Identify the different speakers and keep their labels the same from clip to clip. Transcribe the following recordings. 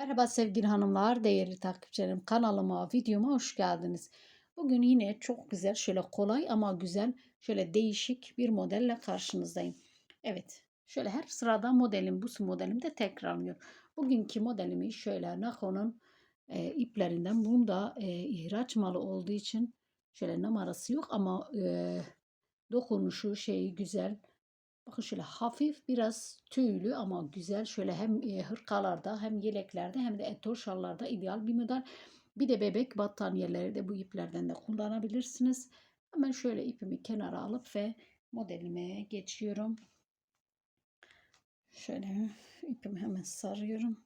Speaker 1: Merhaba sevgili hanımlar, değerli takipçilerim. Kanalıma, videoma hoş geldiniz. Bugün yine çok güzel, şöyle kolay ama güzel, şöyle değişik bir modelle karşınızdayım. Evet, şöyle her sırada modelim, bu modelimde tekrarlıyor. Bugünkü modelimi şöyle Nako'nun e, iplerinden. Bunun da e, ihraç malı olduğu için şöyle numarası yok ama e, dokunuşu şeyi güzel. Bakın şöyle hafif biraz tüylü ama güzel. Şöyle hem e, hırkalarda hem yeleklerde hem de etor şallarda ideal bir model. Bir de bebek battaniyeleri de bu iplerden de kullanabilirsiniz. Hemen şöyle ipimi kenara alıp ve modelime geçiyorum. Şöyle ipimi hemen sarıyorum.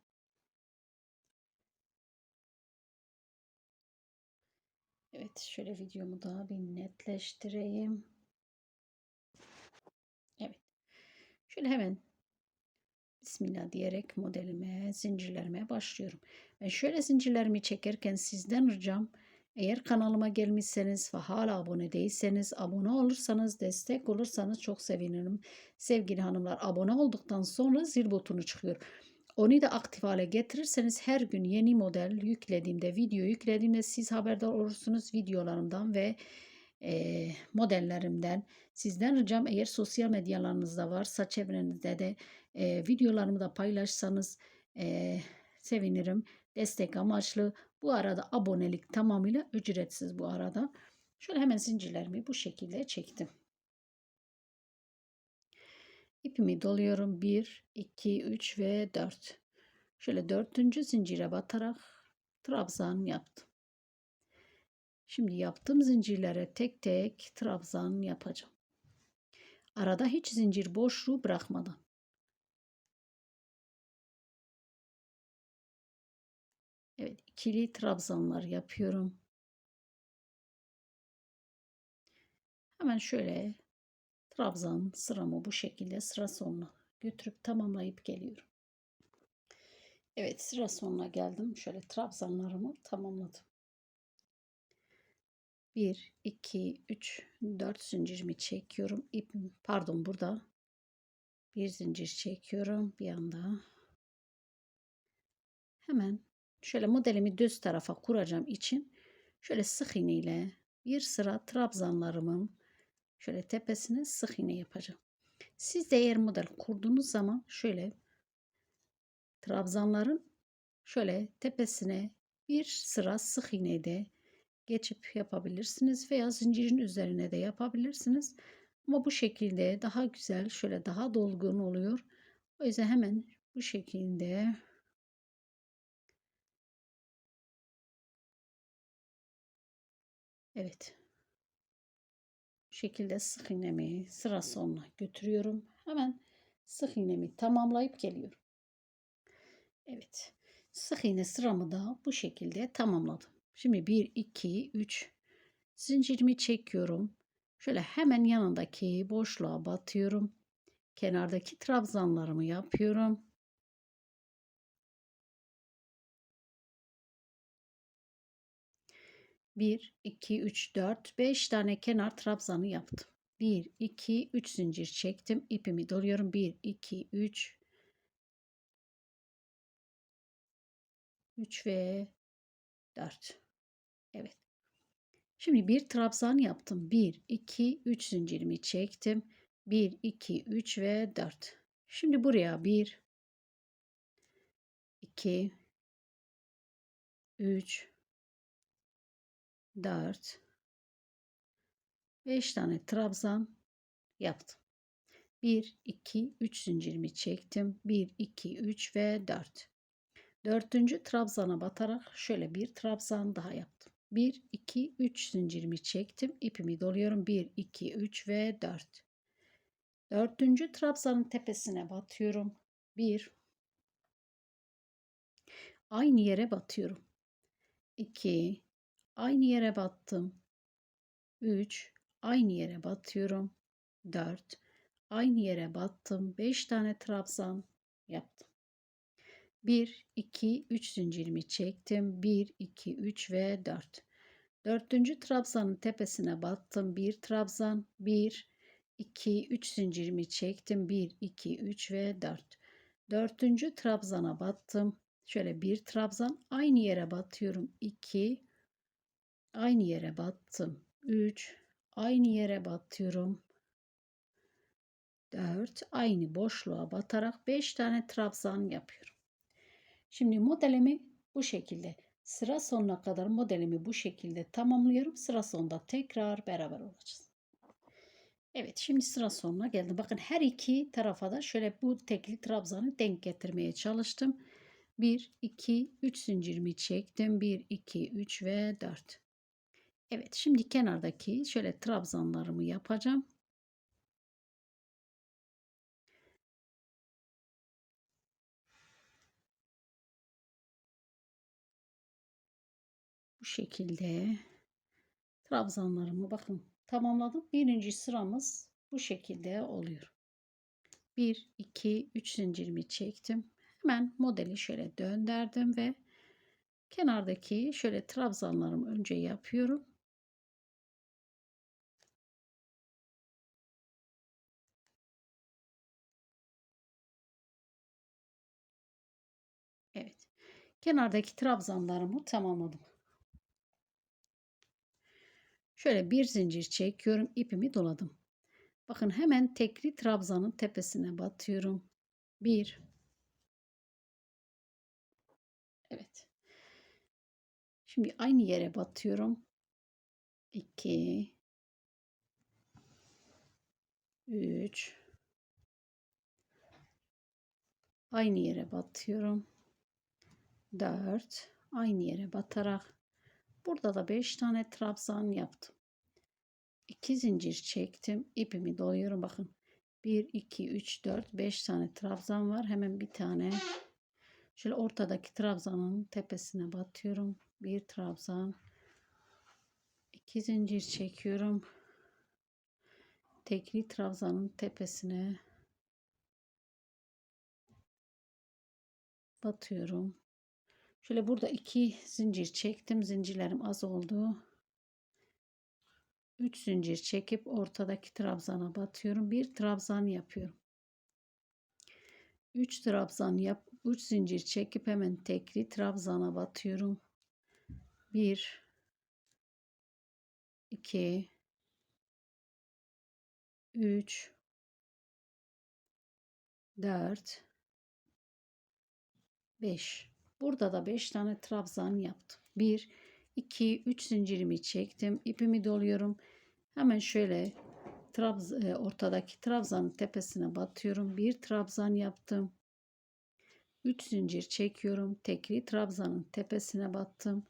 Speaker 1: Evet şöyle videomu daha bir netleştireyim. Evet. Şöyle hemen Bismillah diyerek modelime, zincirlerime başlıyorum. Ben şöyle zincirlerimi çekerken sizden ricam eğer kanalıma gelmişseniz ve hala abone değilseniz abone olursanız destek olursanız çok sevinirim. Sevgili hanımlar abone olduktan sonra zil butonu çıkıyor. Onu da aktif hale getirirseniz her gün yeni model yüklediğimde, video yüklediğimde siz haberdar olursunuz videolarımdan ve e, modellerimden. Sizden ricam eğer sosyal medyalarınızda varsa çevrenizde de e, videolarımı da paylaşsanız e, sevinirim. Destek amaçlı. Bu arada abonelik tamamıyla ücretsiz bu arada. Şöyle hemen zincirlerimi bu şekilde çektim. İpimi doluyorum. 1, 2, 3 ve 4. Şöyle dördüncü zincire batarak trabzan yaptım. Şimdi yaptığım zincirlere tek tek trabzan yapacağım. Arada hiç zincir boşluğu bırakmadan. Evet ikili trabzanlar yapıyorum. Hemen şöyle trabzan sıramı bu şekilde sıra sonuna götürüp tamamlayıp geliyorum. Evet sıra sonuna geldim. Şöyle trabzanlarımı tamamladım. 1, 2, 3, 4 zincirimi çekiyorum. İpim, pardon burada bir zincir çekiyorum bir anda. Hemen şöyle modelimi düz tarafa kuracağım için şöyle sık iğne ile bir sıra trabzanlarımın şöyle tepesine sık iğne yapacağım. Siz de eğer model kurduğunuz zaman şöyle trabzanların şöyle tepesine bir sıra sık iğne de geçip yapabilirsiniz veya zincirin üzerine de yapabilirsiniz. Ama bu şekilde daha güzel, şöyle daha dolgun oluyor. O yüzden hemen bu şekilde Evet. Bu şekilde sık iğnemi sıra sonuna götürüyorum. Hemen sık iğnemi tamamlayıp geliyorum. Evet. Sık iğne sıramı da bu şekilde tamamladım. Şimdi 1, 2, 3 zincirimi çekiyorum. Şöyle hemen yanındaki boşluğa batıyorum. Kenardaki trabzanlarımı yapıyorum. Bir, iki, üç, dört, beş tane kenar trabzanı yaptım. Bir, iki, üç zincir çektim. İpimi doluyorum. Bir, iki, üç, üç ve dört. Evet. Şimdi bir trabzan yaptım. 1, 2, 3 zincirimi çektim. 1, 2, 3 ve 4. Şimdi buraya 1, 2, 3, 4, 5 tane trabzan yaptım. 1, 2, 3 zincirimi çektim. 1, 2, 3 ve 4. Dördüncü trabzana batarak şöyle bir trabzan daha yaptım. 1, 2, 3 zincirimi çektim. ipimi doluyorum. 1, 2, 3 ve 4. Dördüncü trabzanın tepesine batıyorum. 1. Aynı yere batıyorum. 2. Aynı yere battım. 3. Aynı yere batıyorum. 4. Aynı yere battım. 5 tane trabzan yaptım. 1, 2, 3 zincirimi çektim. 1, 2, 3 ve 4. Dördüncü trabzanın tepesine battım. 1 trabzan, 1, 2, 3 zincirimi çektim. 1, 2, 3 ve 4. Dördüncü trabzana battım. Şöyle bir trabzan aynı yere batıyorum. 2 aynı yere battım. 3 aynı yere batıyorum. 4 aynı boşluğa batarak 5 tane trabzan yapıyorum. Şimdi modelimi bu şekilde sıra sonuna kadar modelimi bu şekilde tamamlıyorum. Sıra sonunda tekrar beraber olacağız. Evet şimdi sıra sonuna geldim. Bakın her iki tarafa da şöyle bu tekli trabzanı denk getirmeye çalıştım. 1, 2, 3 zincirimi çektim. 1, 2, 3 ve 4. Evet şimdi kenardaki şöyle trabzanlarımı yapacağım. Şekilde trabzanlarımı bakın tamamladım. Birinci sıramız bu şekilde oluyor. 1, 2, 3 zincirimi çektim. Hemen modeli şöyle döndürdüm ve kenardaki şöyle trabzanlarımı önce yapıyorum. Evet. Kenardaki trabzanlarımı tamamladım. Şöyle bir zincir çekiyorum. ipimi doladım. Bakın hemen tekli trabzanın tepesine batıyorum. Bir. Evet. Şimdi aynı yere batıyorum. 2 3 aynı yere batıyorum. 4 aynı yere batarak burada da 5 tane trabzan yaptım. 2 zincir çektim. ipimi doluyorum. Bakın 1 2 3 4 5 tane trabzan var. Hemen bir tane şöyle ortadaki trabzanın tepesine batıyorum. Bir trabzan 2 zincir çekiyorum. Tekli trabzanın tepesine batıyorum. Şöyle burada iki zincir çektim. Zincirlerim az oldu. 3 zincir çekip ortadaki trabzana batıyorum. Bir trabzan yapıyorum. 3 trabzan yap 3 zincir çekip hemen tekli trabzana batıyorum. 1 2 3 4 5 Burada da 5 tane trabzan yaptım. 1 2 3 zincirimi çektim. ipimi doluyorum. Hemen şöyle trabz e, ortadaki trabzanın tepesine batıyorum. Bir trabzan yaptım. 3 zincir çekiyorum. Tekli trabzanın tepesine battım.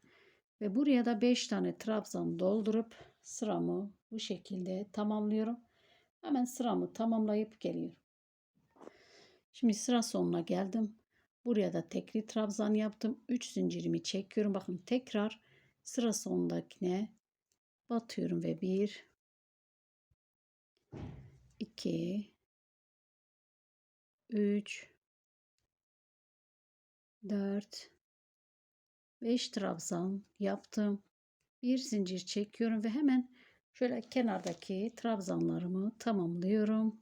Speaker 1: Ve buraya da 5 tane trabzan doldurup sıramı bu şekilde tamamlıyorum. Hemen sıramı tamamlayıp geliyorum. Şimdi sıra sonuna geldim. Buraya da tekli trabzan yaptım. 3 zincirimi çekiyorum. Bakın tekrar sıra sonundakine batıyorum ve 1 2 3 4 5 trabzan yaptım. Bir zincir çekiyorum ve hemen şöyle kenardaki trabzanlarımı tamamlıyorum.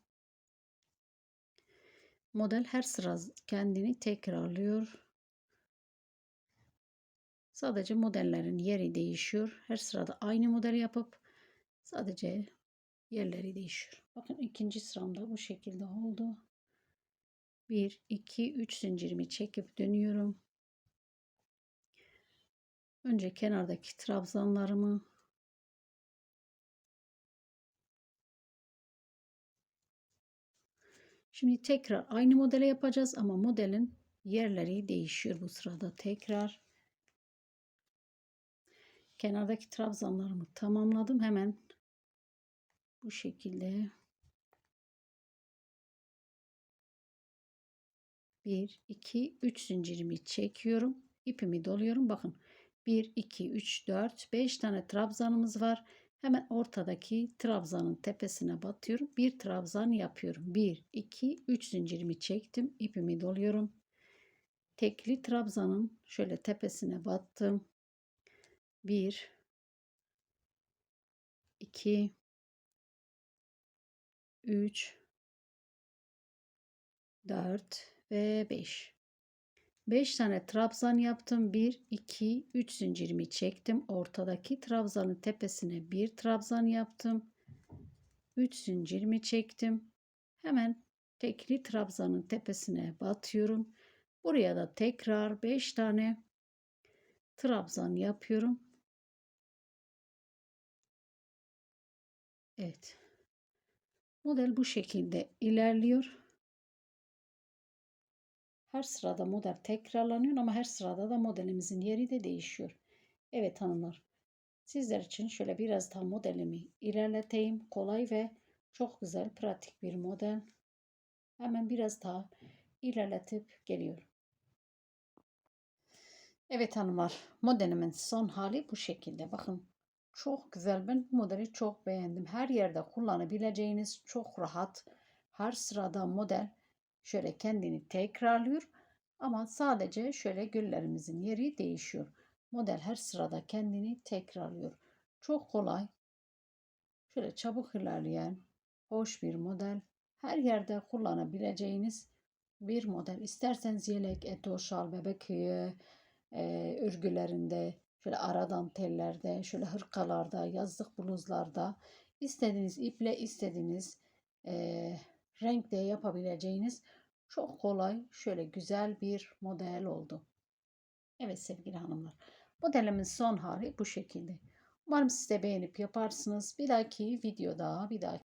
Speaker 1: Model her sıra kendini tekrarlıyor. Sadece modellerin yeri değişiyor. Her sırada aynı model yapıp sadece yerleri değişiyor. Bakın ikinci sıramda bu şekilde oldu. 1, 2, 3 zincirimi çekip dönüyorum. Önce kenardaki trabzanlarımı Şimdi tekrar aynı modele yapacağız ama modelin yerleri değişiyor bu sırada tekrar. Kenardaki trabzanlarımı tamamladım. Hemen bu şekilde 1 2 3 zincirimi çekiyorum. ipimi doluyorum. Bakın 1 2 3 4 5 tane trabzanımız var. Hemen ortadaki trabzanın tepesine batıyorum. Bir trabzan yapıyorum. 1 2 3 zincirimi çektim. ipimi doluyorum. Tekli trabzanın şöyle tepesine battım. 1 2 3 4 ve 5 5 tane trabzan yaptım. 1, 2, 3 zincirimi çektim. Ortadaki trabzanın tepesine bir trabzan yaptım. 3 zincirimi çektim. Hemen tekli trabzanın tepesine batıyorum. Buraya da tekrar 5 tane trabzan yapıyorum. Evet. Model bu şekilde ilerliyor. Her sırada model tekrarlanıyor ama her sırada da modelimizin yeri de değişiyor. Evet hanımlar. Sizler için şöyle biraz daha modelimi ilerleteyim. Kolay ve çok güzel pratik bir model. Hemen biraz daha ilerletip geliyorum. Evet hanımlar modelimin son hali bu şekilde. Bakın çok güzel. Ben bu modeli çok beğendim. Her yerde kullanabileceğiniz çok rahat. Her sırada model şöyle kendini tekrarlıyor. Ama sadece şöyle güllerimizin yeri değişiyor. Model her sırada kendini tekrarlıyor. Çok kolay. Şöyle çabuk ilerleyen hoş bir model. Her yerde kullanabileceğiniz bir model. İsterseniz yelek, eto, şal, bebek e, örgülerinde, şöyle aradan tellerde, şöyle hırkalarda, yazlık bluzlarda istediğiniz iple istediğiniz e, renkte yapabileceğiniz çok kolay şöyle güzel bir model oldu. Evet sevgili hanımlar. Modelimin son hali bu şekilde. Umarım siz de beğenip yaparsınız. Bir dahaki videoda bir dahaki